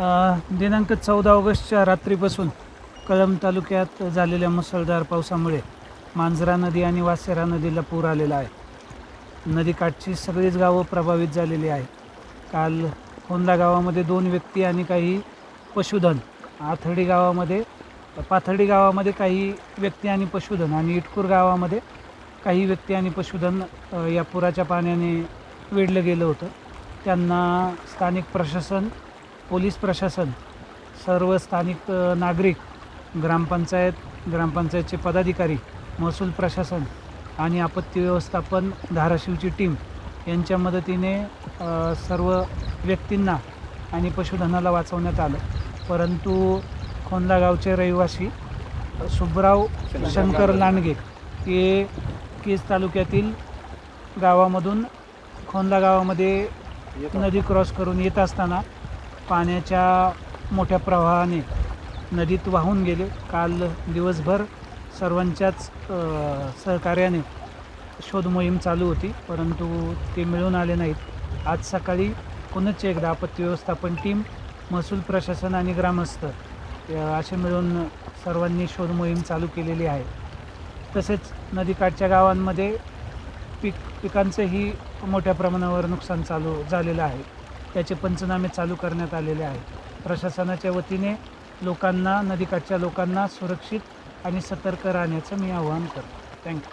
दिनांक चौदा ऑगस्टच्या रात्रीपासून कळंब तालुक्यात झालेल्या मुसळधार पावसामुळे मांजरा नदी आणि वासेरा नदीला पूर आलेला आहे. नदीकाठची सगळीच गावं प्रभावित झालेली आहे काल होंदा गावामध्ये दोन व्यक्ती आणि काही पशुधन आथडी गावामध्ये पाथर्डी गावामध्ये काही व्यक्ती आणि पशुधन आणि इटकूर गावामध्ये काही व्यक्ती आणि पशुधन या पुराच्या पाण्याने वेढलं गेलं होतं. त्यांना स्थानिक प्रशासन पोलीस प्रशासन सर्व स्थानिक नागरिक ग्रामपंचायत ग्रामपंचायतचे पदाधिकारी महसूल प्रशासन आणि आपत्ती व्यवस्थापन धाराशिवची टीम यांच्या मदतीने सर्व व्यक्तींना आणि पशुधनाला वाचवण्यात आलं. परंतु खोंदा गावचे रहिवासी सुब्राव शंकर लांडगे हे केज तालुक्यातील गावामधून खोंदा गावामध्ये नदी क्रॉस करून येत असताना पाण्याच्या मोठ्या प्रवाहाने नदीत वाहून गेले. काल दिवसभर सर्वांच्याच सहकार्याने शोधमोहीम चालू होती परंतु ते मिळून आले नाहीत. आज सकाळी पुनच एकदा आपत्ती व्यवस्थापन टीम महसूल प्रशासन आणि ग्रामस्थ असे मिळून सर्वांनी शोधमोहीम चालू केलेली आहे. तसेच नदीकाठच्या गावांमध्ये पीक पिकांचंही मोठ्या प्रमाणावर नुकसान चालू झालेलं आहे. त्याचे पंचनामे चालू करण्यात आलेले आहेत. प्रशासनाच्या वतीने लोकांना नदीकाठच्या लोकांना सुरक्षित आणि सतर्क राहण्याचं मी आवाहन करतो. थँक्यू